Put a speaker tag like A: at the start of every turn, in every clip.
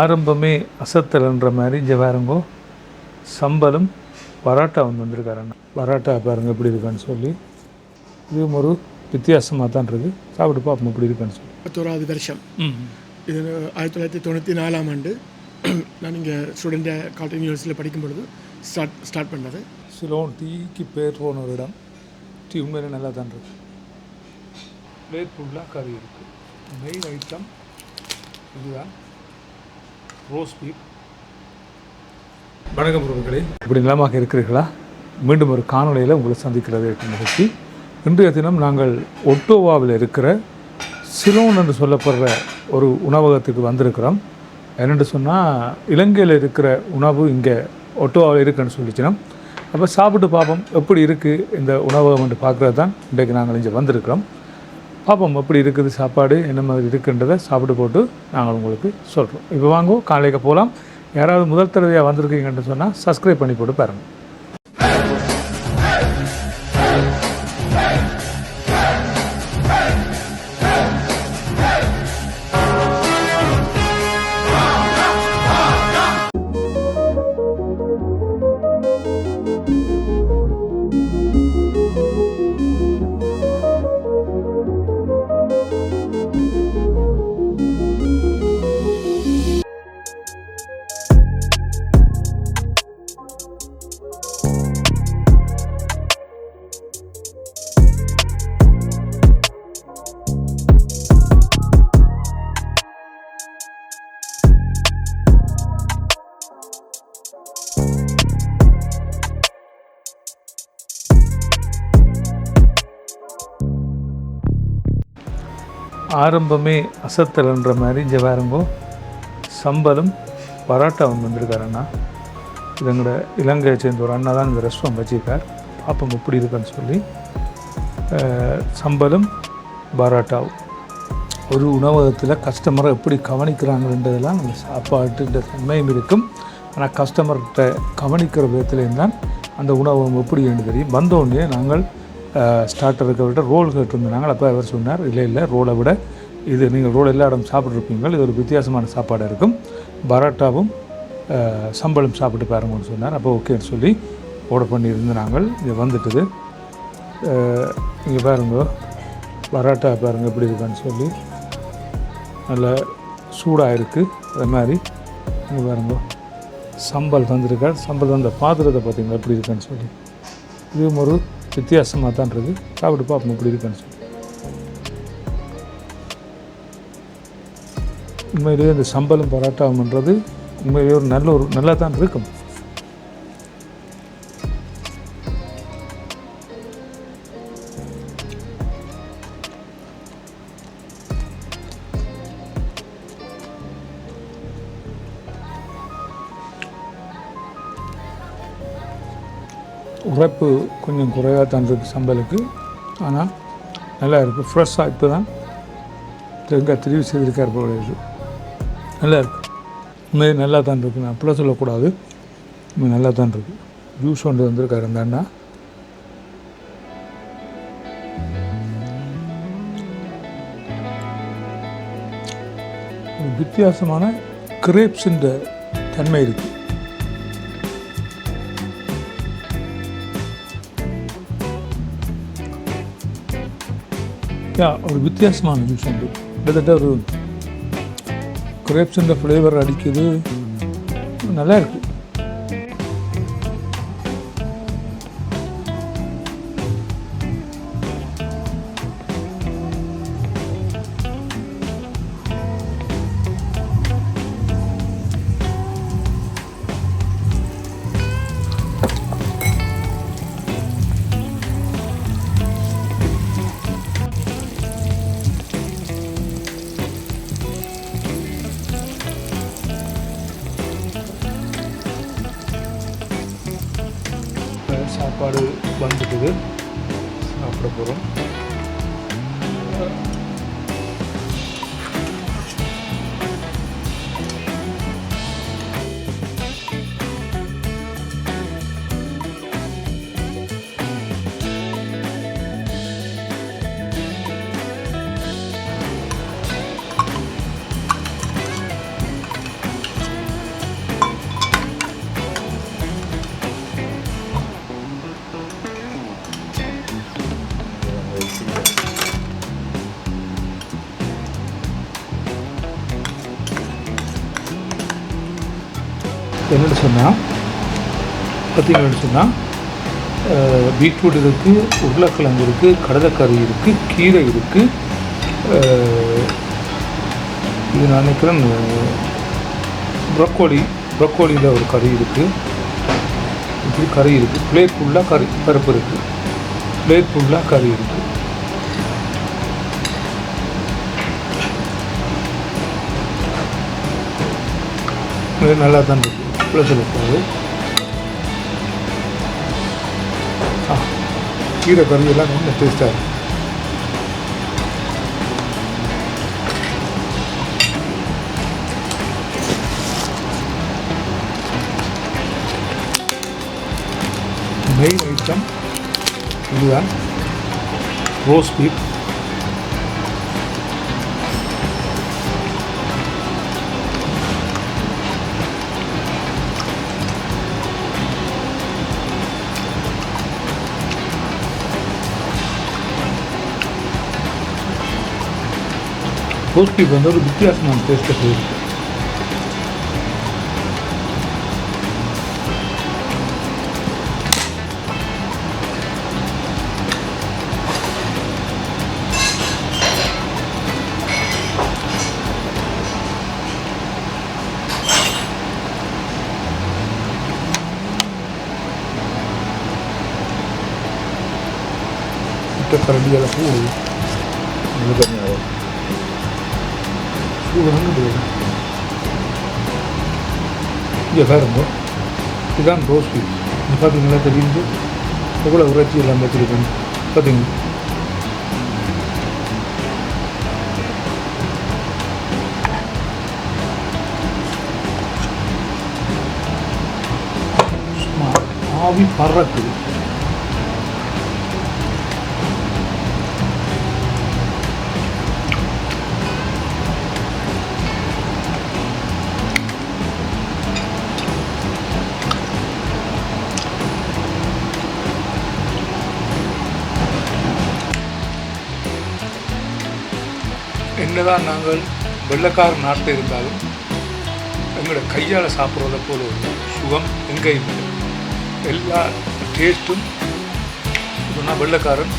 A: ஆரம்பமே அசத்தல்ன்ற மாதிரி இங்கே பாருங்கோ. சம்பலும் பரோட்டா வந்து வந்திருக்காருண்ணா பரோட்டா பாருங்க எப்படி இருக்கான்னு சொல்லி. இதுவும் ஒரு வித்தியாசமாக தான் இருக்குது சாப்பிட்டு பார்ப்போம் எப்படி இருக்கான்னு சொல்லி.
B: பத்தோராவது வருஷம். இது ஆயிரத்தி தொள்ளாயிரத்தி தொண்ணூற்றி நாலாம் ஆண்டு நான் இங்கே ஸ்டூடெண்ட்டை காட்டன் யூனிவர்சிட்டியில் படிக்கும் பொழுது ஸ்டார்ட் ஸ்டார்ட் பண்ணது.
A: சிலோன் டீக்கு பேர் போன ஒரு இடம். டீ உண்மையிலே நல்லா தான் இருக்கு. பிளேட் ஃபுல்லாக கறி இருக்குது மெயின் ஐட்டம் இதுதான். ரோஸ் பீப் வணக்கம் உறவுகளே. இப்படி நலமாக இருக்கிறீர்களா? மீண்டும் ஒரு காணொளியில் உங்களை சந்திக்கிறது நிகழ்ச்சி இன்றைய தினம் நாங்கள் ஒட்டோவாவில் இருக்கிற சிலோன் என்று சொல்லப்படுற ஒரு உணவகத்துக்கு வந்திருக்கிறோம். என்னென்று சொன்னால் இலங்கையில் இருக்கிற உணவு இங்கே ஒட்டோவாவில் இருக்குன்னு சொல்லிச்சினோம். அப்போ சாப்பிட்டு பார்ப்போம் எப்படி இருக்குது இந்த உணவகம் என்று பார்க்குறது தான் இன்றைக்கு நாங்கள் இங்கே வந்திருக்கிறோம். பார்ப்போம் எப்படி இருக்குது சாப்பாடு என்ன மாதிரி இருக்குன்றதை சாப்பிட்டு போட்டு நாங்கள் உங்களுக்கு சொல்கிறோம் இப்போ வாங்கோ காலைக்கு போகலாம். யாராவது முதல் தடவையாக வந்திருக்கீங்கன்னு சொன்னால் சப்ஸ்கிரைப் பண்ணி போட்டு பாருங்கள் ஆரம்பமே அசத்தல்ன்ற மாதிரி இங்கே பாருங்கோ. சம்பளம் பரோட்டா வந்து வந்திருக்காருண்ணா இது எங்களோட இலங்கையை சேர்ந்த ஒரு அண்ணா தான் இந்த ரெஸ்டாரண்ட் வச்சிருக்கார். பார்ப்போம் எப்படி இருக்குன்னு சொல்லி. சம்பளம் பராட்டாவும் பரோட்டாவும் ஒரு உணவகத்தில் கஸ்டமரை எப்படி கவனிக்கிறாங்கன்றதெல்லாம் அந்த சாப்பாட்டுன்ற தன்மையும் இருக்கும். ஆனால் கஸ்டமர்கிட்ட கவனிக்கிற விதத்துலேயும் தான் அந்த உணவகம் எப்படி என்று தெரியும். வந்தோடனே நாங்கள் ஸ்டார்டருக்கு விட ரோல் கேட்டிருந்தாங்க அப்போ அவர் சொன்னார் இல்லை இல்லை ரோலை விட இது நீங்கள் ரோல் எல்லா இடம் சாப்பிட்ருப்பீங்க இது ஒரு வித்தியாசமான சாப்பாடாக இருக்கும். பரோட்டாவும் சம்பளம் சாப்பிட்டு பாருங்கன்னு சொன்னார். அப்போ ஓகேன்னு சொல்லி ஆர்டர் பண்ணியிருந்து நாங்கள் இது வந்துட்டுது. இங்கே பாருங்க. பரோட்டா பாருங்க எப்படி இருக்கான்னு சொல்லி. நல்லா சூடாக இருக்குது அது மாதிரி. இங்கே பாருங்க. சம்பல் வந்திருக்கார் சம்பல் வந்த பாத்திரத்தை பார்த்தீங்களா எப்படி இருக்கான்னு சொல்லி. இதுவும் ஒரு வித்தியாசமாக தான் இருக்குது. சாப்பிட்டு பார்ப்போம் இப்படி இருக்குன்னு சொல்லி. உண்மையிலேயே இந்த சம்பளம் பரோட்டாவும்ன்றது உண்மையிலேயே ஒரு நல்ல ஒரு நல்லா தான் இருக்கும். உரைப்பு கொஞ்சம் குறைவாக தான் இருக்குது சம்பலுக்கு ஆனால் நல்லா இருக்குது ஃப்ரெஷ்ஷாக இப்போ தான் தேங்காய் தெரிவு செய்திருக்கார் போல இது நல்லா இருக்குது உண்மையே நல்லா தான் இருக்குது நான் அப்படிலாம் சொல்லக்கூடாது. உண்மை நல்லா தான் இருக்குது ஜூஸ் ஒன்று வந்திருக்காரு அந்த அண்ணா. வித்தியாசமான கிரேப்ஸுன்ற தன்மை இருக்குது ஒரு வித்தியாசமான ஜூஸ் உண்டு. கிட்டத்தட்ட ஒரு கிரேப்ஸுன்ற ஃப்ளேவர் அடிக்குது. நல்லா இருக்குது சாப்பாடு வந்துட்டுது. சாப்பிட போகிறோம் சொன்னால் பார்த்திங்கன்னு சொன்னால் பீட்ரூட் இருக்குது உருளைக்கிழங்கு இருக்குது கடலைக்கறி இருக்குது கீரை இருக்குது இது நான் நினைக்கிறேன் ப்ரொக்கோலி ப்ரொக்கோலியில் ஒரு கறி இருக்குது இப்படி கறி இருக்குது பிளேட் ஃபுல்லாக கறி பருப்பு இருக்குது பிளேட் ஃபுல்லாக கறி இருக்குது இது நல்லா தான் இருக்குது ப்ளஸ் இருக்காது ஆ கீரை கறி எல்லாம் ரொம்ப டேஸ்ட்டாக இருக்குது மெயின் ஐட்டம் இதுதான். ரோஸ் பீப் ரோஸ் பீப் வந்து ஒரு வித்தியாசமான டேஸ்ட்டை போயிருக்கு முட்டை கரண்டி எல்லாம் பூ பூ வந்து இங்கே பாருங்க இதுதான் ரோஸ் பீப் இது பார்த்தீங்களா தெரியுது எவ்வளோ உரைச்சி எல்லாம் வச்சுருக்கேன் பார்த்தீங்க ஆவி பறக்குது என்னதான் நாங்கள் வெள்ளக்கார நாட்டில் இருந்தாலும் எங்களோட கையால் சாப்பிட்றத போல ஒரு சுகம் எங்கேயும் இல்லை. எல்லா டேஸ்ட்டும் சொன்னால் வெள்ளக்காரன்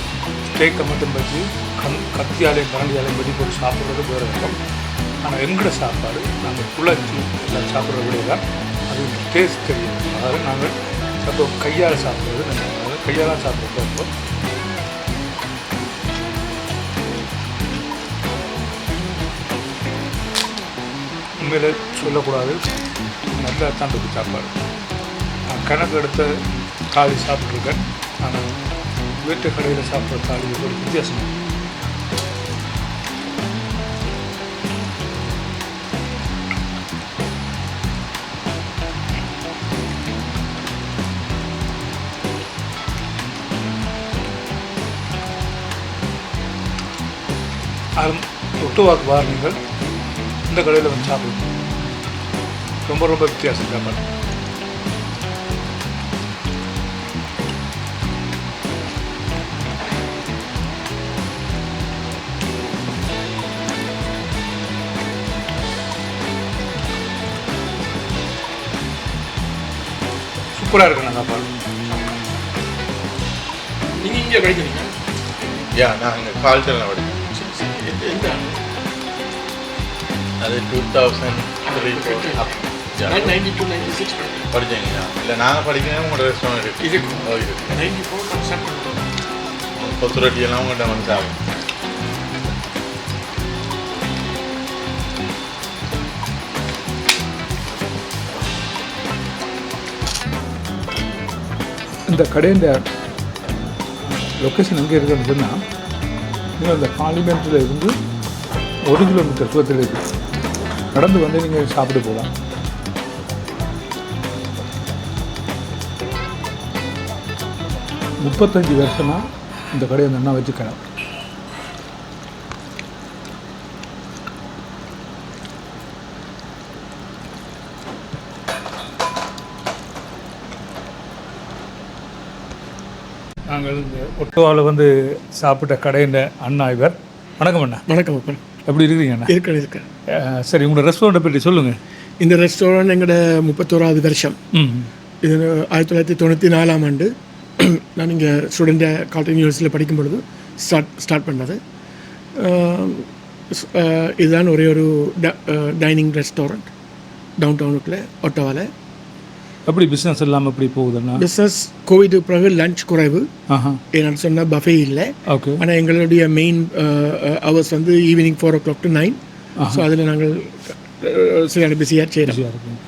A: ஸ்டேக்கை மட்டும் வச்சு கண் கத்தியாலையும் கரண்டியாலையும் வெட்டி போட்டு சாப்பிட்றது வேறு ரகம் ஆனால் எங்களோட சாப்பாடு நாங்கள் குழச்சி எல்லாம் சாப்பிட்ற விட தான். அது டேஸ்ட் தெரியும். அதாவது நாங்கள் சப்போ கையால் சாப்பிட்றது நாங்கள் கையால் சாப்பிட்றது உண்மையில் சொல்லக்கூடாது. நல்லா தான் இருக்கு சாப்பாடு. நான் கணக்கு எடுத்த தாலி சாப்பிட்ருக்கேன் ஆனால் வீட்டு கடையில் சாப்பிட்ற தாலி ஒரு வித்தியாசம் அது ஒட்டுவாக்கு வாரணிகள் இந்த கடையில் வந்து சாப்பிடுவோம். ரொம்ப ரொம்ப வித்தியாசம் சாப்பாடு சூப்பராக இருக்குண்ணா சாப்பாடு
B: நீங்கள் இங்கே கிடைக்கிறீங்க
C: யா நான் இங்கே கால்ச்சல் அது two thousand three four
B: ninety two ninety six படிக்கிறேன்
C: படித்தீங்களா இல்லை நாங்கள் படிக்கிறேன் உங்களோட ரெஸ்டாரண்ட் இருக்கு.
B: இதுக்கு
C: ஓ இருக்கு.
B: நைன்டி ஃபோர்
C: கொத்து ரொட்டி எல்லாம் உங்கள்கிட்ட வந்து சாப்பிடும்
A: இந்த கடையின் லொக்கேஷன் எங்கே இருக்குன்னு சொன்னால் நீங்கள் இந்த பார்லிமெண்ட்டில் இருந்து ஒரு கிலோமீட்டர் தூரத்தில் இருக்குது நடந்து வந்து நீங்கள் சாப்பிட்டு போகலாம். முப்பத்தஞ்சு வருஷமாக இந்த கடையை அந்த அண்ணா வச்சுக்கிறேன் நாங்கள் இந்த ஒட்டோவாவில் வந்து சாப்பிட்ட கடையின் அண்ணா இவர். வணக்கம் அண்ணா.
B: வணக்கம்
A: எப்படி இருக்கிறீங்க அண்ணா?
B: இருக்கேன் இருக்கேன்.
A: சரி உங்களோட ரெஸ்டாரண்ட்டை பற்றி சொல்லுங்கள்
B: இந்த ரெஸ்டாரண்ட் எங்களோட முப்பத்தோராவது வருஷம். இது ஆயிரத்தி தொள்ளாயிரத்தி தொண்ணூற்றி நாலாம் ஆண்டு நான் இங்கே ஸ்டூடெண்ட்டை கால்டன் யூனிவர்சிட்டியில் படிக்கும் பொழுது ஸ்டார்ட் ஸ்டார்ட் பண்ணது. இதுதான் ஒரே ஒரு டைனிங் ரெஸ்டாரண்ட் டவுன் டவுனுக்குள்ளே ஒட்டவாவில்
A: எப்படி பிஸ்னஸ் இல்லாமல் எப்படி போகுதுன்னா?
B: பிஸ்னஸ் கோவிட் பிறகு லஞ்ச் குறைவு. என்னன்னு சொன்னால் பஃபே இல்லை.
A: ஓகே
B: ஆனால் எங்களுடைய மெயின் ஹவர்ஸ் வந்து evening four o'clock to nine so அதில் நாங்கள் சரியான பிஸியாக செய்கிறோம்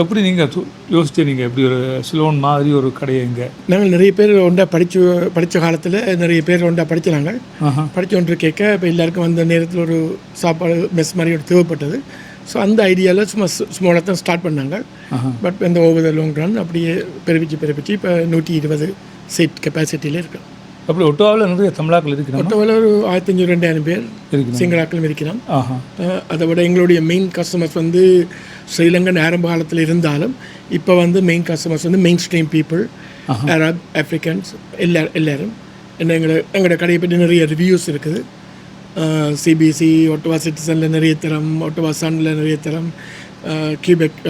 A: எப்படி நீங்கள் யோசிச்சு நீங்கள் எப்படி ஒரு சிலோன் மாதிரி ஒரு கடையை இங்கே
B: நாங்கள் நிறைய பேர் ஒன்றா படித்து படித்த காலத்தில் நிறைய பேர் ஒன்றா படிச்சாங்க.
A: ஆஹா.
B: படித்து ஒன்று கேட்க இப்போ எல்லாருக்கும் வந்த நேரத்தில் ஒரு சாப்பாடு மெஸ் மாதிரி ஒரு தேவைப்பட்டது. ஸோ அந்த ஐடியாவில் சும்மா ஸ்மாலாக தான் ஸ்டார்ட் பண்ணாங்க. பட் இந்த ஓவர் த லாங் ரன் அப்படியே பெருப்பிச்சு பெருப்பிச்சு இப்போ நூற்றி இருபது சீட் கெப்பாசிட்டியில் இருக்கு.
A: அப்படி ஒட்டுவாவில் நிறைய தமிழாக்கள் இருக்கிறாங்க?
B: மொத்தவில் ஒரு ஆயிரத்தி அஞ்சூறு ரெண்டாயிரம் பேர் சிங்களாக்களும் இருக்கிறோம் அதை விட எங்களுடைய மெயின் கஸ்டமர்ஸ் வந்து ஸ்ரீலங்கன் ஆரம்ப காலத்தில் இருந்தாலும் இப்போ வந்து மெயின் கஸ்டமர்ஸ் வந்து main stream people Arab Africans எல்லா எல்லாரும். என்ன எங்களோட எங்களோட கடையை பற்றி நிறைய ரிவ்யூஸ் இருக்குது. சிபிசி ஒட்டவா சிட்டிசனில் நிறைய தரம் ஒட்டவா சனில் நிறைய தரம் கியூபெக்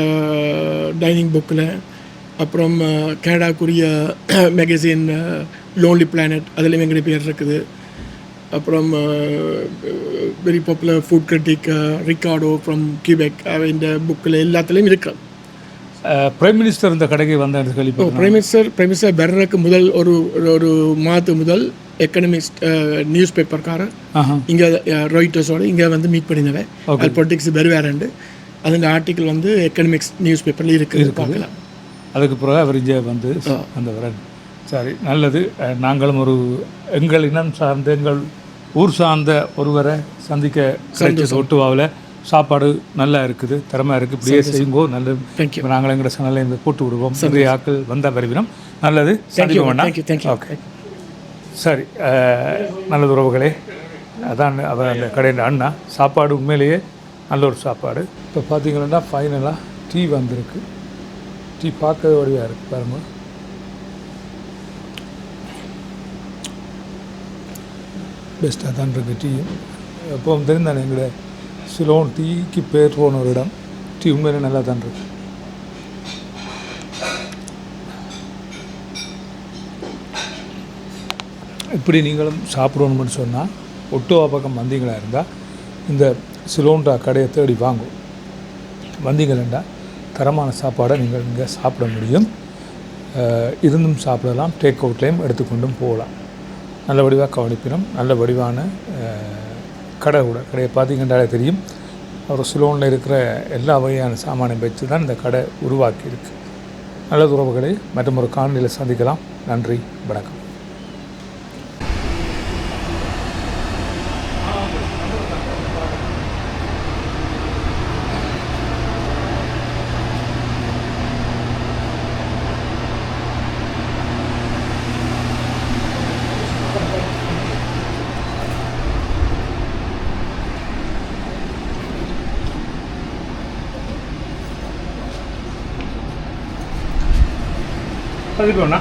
B: டைனிங் புக்கில் அப்புறம் கனடாக்குரிய மேகசின் லோன்லி பிளானட் அதுலேயும் எங்களுடைய பேர் இருக்குது. அப்புறம் very popular food critic Ricardo from Quebec இந்த புக்கில் எல்லாத்துலேயும் இருக்கு.
A: பிரைம் மினிஸ்டர் இந்த கடைக்கு வந்த கேள்விப்பட்டேன்
B: பிரைம் மினிஸ்டர் பிரைம் மினிஸ்டர் பெர்னருக்கு முதல் ஒரு ஒரு மாதத்து முதல் எக்கனமிஸ்ட் நியூஸ் பேப்பர்காரர் இங்கே ராய்டர்ஸோட இங்கே வந்து மீட் பண்ணினவன். அது பொலிட்டிக்ஸ் வெறுவேறண்டு அந்த ஆர்டிக்கல் வந்து எக்கனமிக்ஸ் நியூஸ் பேப்பரில் இருக்குது. பார்க்கலாம்.
A: அதுக்கு பிறகு அவர் இங்கே வந்து வந்தவர் சரி நல்லது. நாங்களும் ஒரு எங்கள் இனம் சார்ந்த எங்கள் ஊர் சார்ந்த ஒருவரை சந்திக்க கிடைச்சது ஒட்டுவாவில். சாப்பாடு நல்லா இருக்குது திறமை இருக்குது. இப்படியே செய்யுங்கோ. இப்ப நாங்கள் எங்களோட சேனலில் இருந்து போட்டு விடுவோம். நிறைய ஆட்கள் வந்தால் வருவினோம் நல்லது. சந்திக்க வேண்டாம். ஓகே சரி நல்லது உறவுகளே. அதான் அவர் அந்த கடையில் அண்ணா. சாப்பாடு உண்மையிலேயே நல்ல ஒரு சாப்பாடு. இப்போ பார்த்தீங்கன்னா ஃபைனலாக டீ வந்திருக்கு. டீ பார்க்கவே வடிவாக இருக்குது பாருங்க. பெஸ்ட்டாக தான் இருக்குது டீயும் எப்பவும் தெரிந்தானே எங்களோட சிலோன் டீக்கு பேர் போன ஒரு இடம். டீ உண்மையிலே நல்லா தான் இருக்கு. இப்படி நீங்களும் சாப்பிடணும்னு சொன்னால் ஒட்டோவா பக்கம் வந்தீங்களா இருந்தால் இந்த சிலோண்டா கடையை தேடி வாங்கும் வந்தீங்களா தரமான சாப்பாடை நீங்கள் இங்கே சாப்பிட முடியும். இருந்தும் சாப்பிடலாம் டேக் அவுட்லேயும் எடுத்துக்கொண்டும் போகலாம். நல்ல வடிவாக கவனிப்பினும் நல்ல வடிவான கடை கூட கடையை பார்த்தீங்கன்னாலே தெரியும். ஒரு சிலோனில் இருக்கிற எல்லா வகையான சாமானையும் வச்சு தான் இந்த கடை உருவாக்கி இருக்கு நல்லது உறவுகளை மற்றும் ஒரு காணொலியில் சந்திக்கலாம். நன்றி வணக்கம். சந்திப்போம்ண்ணா